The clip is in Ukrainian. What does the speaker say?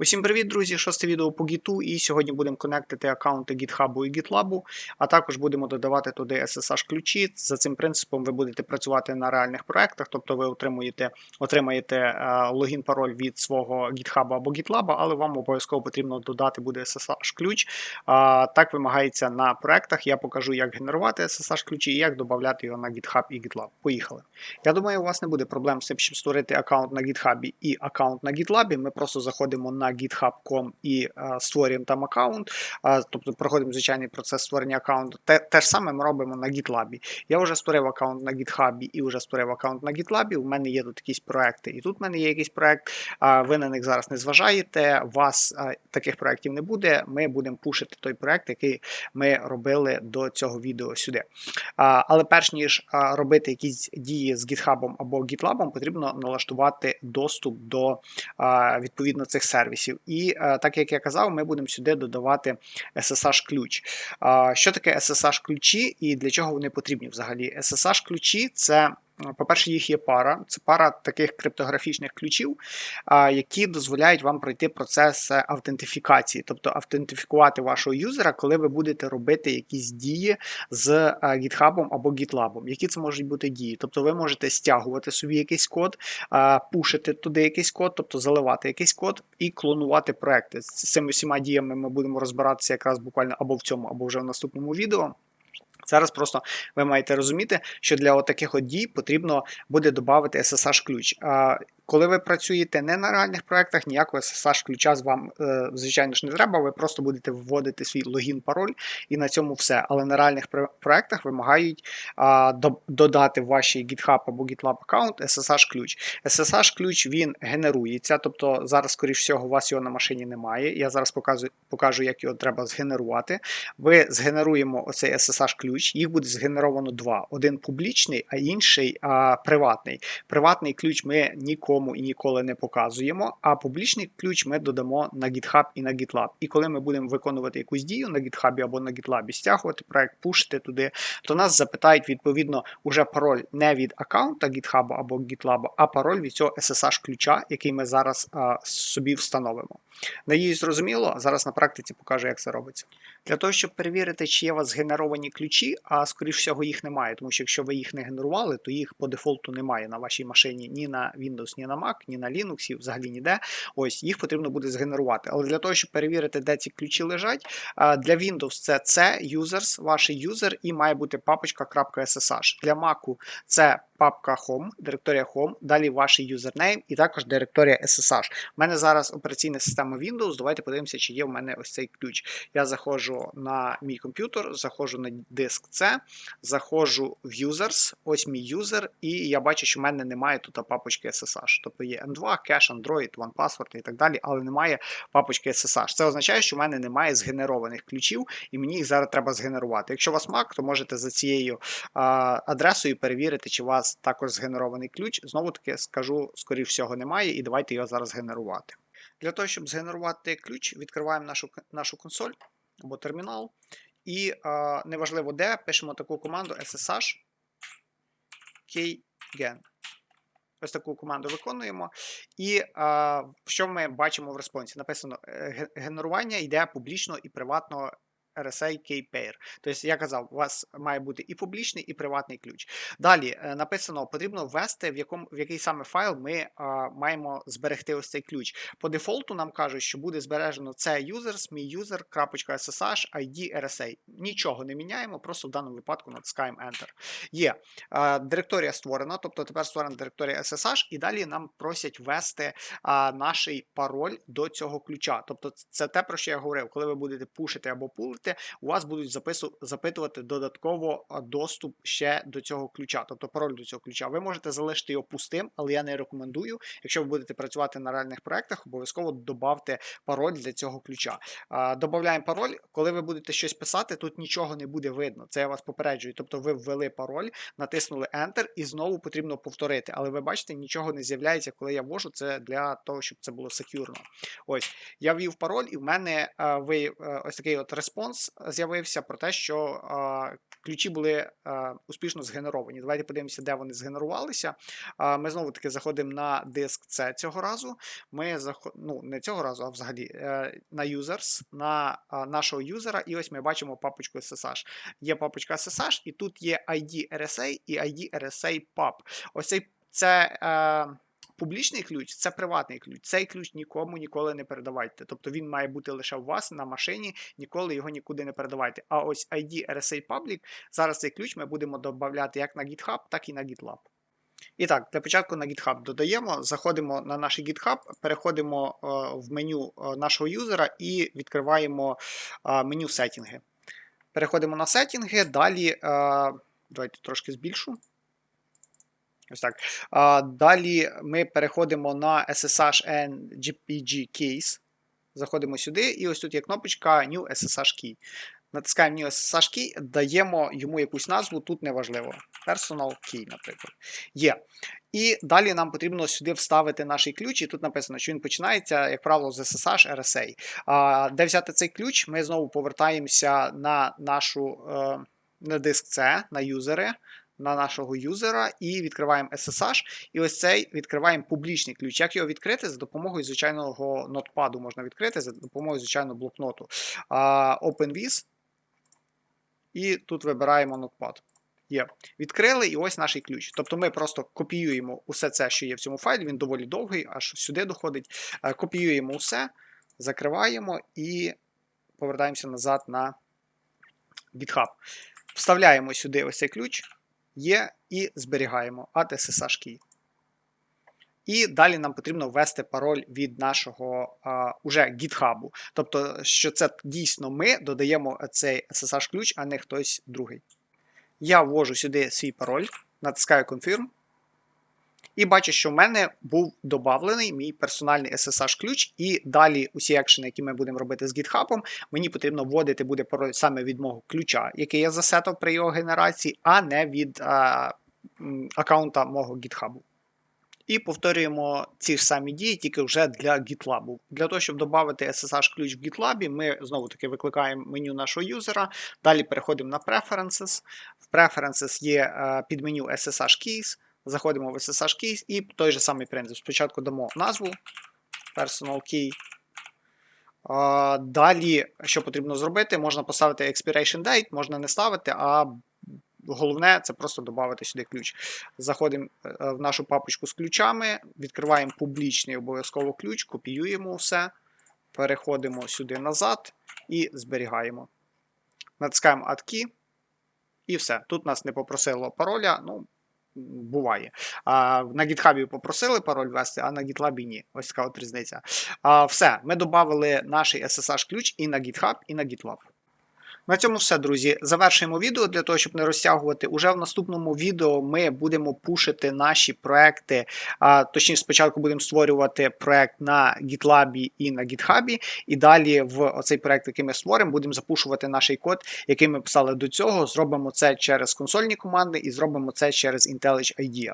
Усім привіт, друзі! Шосте відео по Git, і сьогодні будемо конектити аккаунти GitHub і GitLab, а також будемо додавати туди SSH-ключі. За цим принципом ви будете працювати на реальних проектах, тобто ви отримуєте, отримаєте е, логін, пароль від свого GitHub або GitLab, але вам обов'язково потрібно додати буде SSH-ключ. Так вимагається на проектах. Я покажу, як генерувати SSH-ключі і як додати його на GitHub і GitLab. Поїхали. Я думаю, у вас не буде проблем з тим, щоб створити аккаунт на GitHub і аккаунт на GitLab. Ми просто заходимо на github.com і а, е, створюємо там аккаунт, а, тобто проходимо звичайний процес створення аккаунту. Те, те ж саме ми робимо на GitLab. Я вже створив аккаунт на GitHub і вже створив аккаунт на GitLab. У мене є тут якісь проекти, і тут в мене є якийсь проект. А, ви на них зараз не зважаєте. У вас а, таких проєктів не буде. Ми будемо пушити той проект, який ми робили до цього відео сюди. А, але перш ніж а, робити якісь дії з GitHub або GitLab, потрібно налаштувати доступ до а, відповідно цих сервісів. І е, так як я казав, ми будемо сюди додавати SSH-ключ. Що таке SSH-ключі і для чого вони потрібні взагалі? SSH-ключі це. По-перше, їх є пара. Це пара таких криптографічних ключів, які дозволяють вам пройти процес автентифікації, тобто автентифікувати вашого юзера, коли ви будете робити якісь дії з GitHub або GitLab. Які це можуть бути дії? Тобто ви можете стягувати собі якийсь код, пушити туди якийсь код, тобто заливати якийсь код і клонувати проекти. З цими всіма діями ми будемо розбиратися якраз буквально або в цьому, або вже в наступному відео. Зараз просто ви маєте розуміти, що для таких от дій потрібно буде додати SSH-ключ. Коли ви працюєте не на реальних проєктах, ніякого SSH ключа з вам, е, звичайно ж, не треба. Ви просто будете вводити свій логін, пароль, і на цьому все. Але на реальних проєктах вимагають додати в вашій GitHub або GitLab аккаунт SSH ключ. SSH ключ він генерується, тобто зараз, скоріш всього, у вас його на машині немає. Я зараз покажу, покажу як його треба згенерувати. Ви згенеруємо оцей SSH ключ, їх буде згенеровано два: один публічний, а інший а, приватний. Приватний ключ ми ніколи нікому і ніколи не показуємо. А публічний ключ ми додамо на GitHub і на GitLab. І коли ми будемо виконувати якусь дію на GitHub або на GitLab, стягувати проект, пушити туди, то нас запитають відповідно уже пароль не від аккаунта GitHub або GitLab, а пароль від цього SSH-ключа, який ми зараз а, собі встановимо. Надіюсь, зрозуміло. Зараз на практиці покажу, як це робиться. Для того, щоб перевірити, чи є у вас згенеровані ключі, а скоріш всього їх немає, тому що якщо ви їх не генерували, то їх по дефолту немає на вашій машині ні на Windows, ні на Mac, ні на Linux, і взагалі ніде. Ось їх потрібно буде згенерувати. Але для того, щоб перевірити, де ці ключі лежать, для Windows це C, users, ваш юзер, і має бути папочка .ssh. Для Mac це папка Home, директорія Home, далі ваш юзернейм і також директорія SSH. У мене зараз операційна система Windows. Давайте подивимося, чи є в мене ось цей ключ. Я заходжу на мій комп'ютер, заходжу на диск C, заходжу в Users, ось мій юзер, і я бачу, що в мене немає тут папочки SSH. Тобто є M2, кеш, Android, OnePassword і так далі, але немає папочки SSH. Це означає, що в мене немає згенерованих ключів, і мені їх зараз треба згенерувати. Якщо у вас Mac, то можете за цією а, адресою перевірити, чи у вас також згенерований ключ. Знову таки скажу, скоріш всього, немає, і давайте його зараз генерувати. Для того, щоб згенерувати ключ, відкриваємо нашу нашу консоль або термінал. І а, неважливо де, пишемо таку команду SSH kgen. Ось таку команду виконуємо. І а, що ми бачимо в респонсі? Написано: «Е, генерування йде публічно і приватно RSA Key-Pair. Тобто, я казав, у вас має бути і публічний, і приватний ключ. Далі е, написано, потрібно ввести, в якому, в який саме файл ми а, маємо зберегти ось цей ключ. По дефолту нам кажуть, що буде збережено це users, мій user, .ssh, ID, RSA. Нічого не міняємо, просто в даному випадку натискаємо Enter. Є. А, директорія створена, тобто тепер створена директорія SSH, і далі нам просять ввести а, наш пароль до цього ключа. Тобто, це те, про що я говорив, коли ви будете пушити або пулити робите, у вас будуть запису, запитувати додатково доступ ще до цього ключа, тобто пароль до цього ключа. Ви можете залишити його пустим, але я не рекомендую. Якщо ви будете працювати на реальних проектах, обов'язково додавте пароль для цього ключа. Додаємо пароль, коли ви будете щось писати, тут нічого не буде видно. Це я вас попереджую. Тобто ви ввели пароль, натиснули Enter і знову потрібно повторити. Але ви бачите, нічого не з'являється, коли я ввожу це для того, щоб це було секюрно. Ось, я ввів пароль, і в мене ви ось такий от респонс баланс з'явився про те, що ключі були успішно згенеровані. Давайте подивимося, де вони згенерувалися. Ми знову таки заходимо на диск C цього разу. Ми заход... ну, не цього разу, а взагалі е, на users, на нашого юзера, і ось ми бачимо папочку SSH. Є папочка SSH, і тут є ID RSA і ID RSA PUB. Ось цей це. Публічний ключ це приватний ключ. Цей ключ нікому ніколи не передавайте. Тобто він має бути лише у вас на машині, ніколи його нікуди не передавайте. А ось ID RSA Public, зараз цей ключ ми будемо додати як на GitHub, так і на GitLab. І так, для початку на GitHub додаємо, заходимо на наш GitHub, переходимо е, в меню е, нашого юзера і відкриваємо е, меню сеттінги. Переходимо на сеттінги, далі, давайте трошки збільшу. Ось так. А, Далі ми переходимо на SSH and GPG case. Заходимо сюди, і ось тут є кнопочка New SSH Key. Натискаємо New SSH Key, даємо йому якусь назву, тут неважливо. Personal Key, наприклад. Є. І далі нам потрібно сюди вставити наш ключ, і тут написано, що він починається, як правило, з SSH RSA. А, Де взяти цей ключ? Ми знову повертаємося на нашу е, на диск C, на юзери на нашого юзера і відкриваємо SSH. І ось цей відкриваємо публічний ключ. Як його відкрити? За допомогою звичайного нотпаду можна відкрити, за допомогою звичайного блокноту. OpenVis. І тут вибираємо нотпад. Є. Відкрили і ось наш ключ. Тобто ми просто копіюємо усе це, що є в цьому файлі, він доволі довгий, аж сюди доходить. Е, копіюємо усе, закриваємо і повертаємося назад на GitHub. Вставляємо сюди ось цей ключ є і зберігаємо AT SSH key. І далі нам потрібно ввести пароль від нашого а, уже GitHub. Тобто, що це дійсно ми додаємо цей SSH-ключ, а не хтось другий. Я ввожу сюди свій пароль, натискаю Confirm. І бачу, що в мене був додавлений мій персональний SSH-ключ, і далі усі екшени, які ми будемо робити з GitHub, мені потрібно вводити буде саме від мого ключа, який я засетав при його генерації, а не від а, аккаунта мого GitHub. І повторюємо ці ж самі дії, тільки вже для GitLab. Для того, щоб додати SSH-ключ в GitLab, ми знову-таки викликаємо меню нашого юзера. Далі переходимо на Preferences. В Preferences є підменю SSH Keys. Заходимо в SSH Keys і той же самий принцип. Спочатку дамо назву Personal Key. Далі, що потрібно зробити, можна поставити expiration date, можна не ставити, а головне це просто додати сюди ключ. Заходимо е, в нашу папочку з ключами, відкриваємо публічний обов'язково ключ, копіюємо все, переходимо сюди назад і зберігаємо. Натискаємо Add Key. І все. Тут нас не попросило пароля. ну, буває. А, На GitHub попросили пароль ввести, а на GitLab ні. Ось така от різниця. А, Все, ми додали наш SSH-ключ і на GitHub, і на GitLab. На цьому все, друзі. Завершуємо відео для того, щоб не розтягувати. Уже в наступному відео ми будемо пушити наші проекти. А, Точніше, спочатку будемо створювати проект на GitLab і на GitHub, і далі в оцей проект, який ми створимо, будемо запушувати наш код, який ми писали до цього. Зробимо це через консольні команди і зробимо це через IntelliJ IDEA.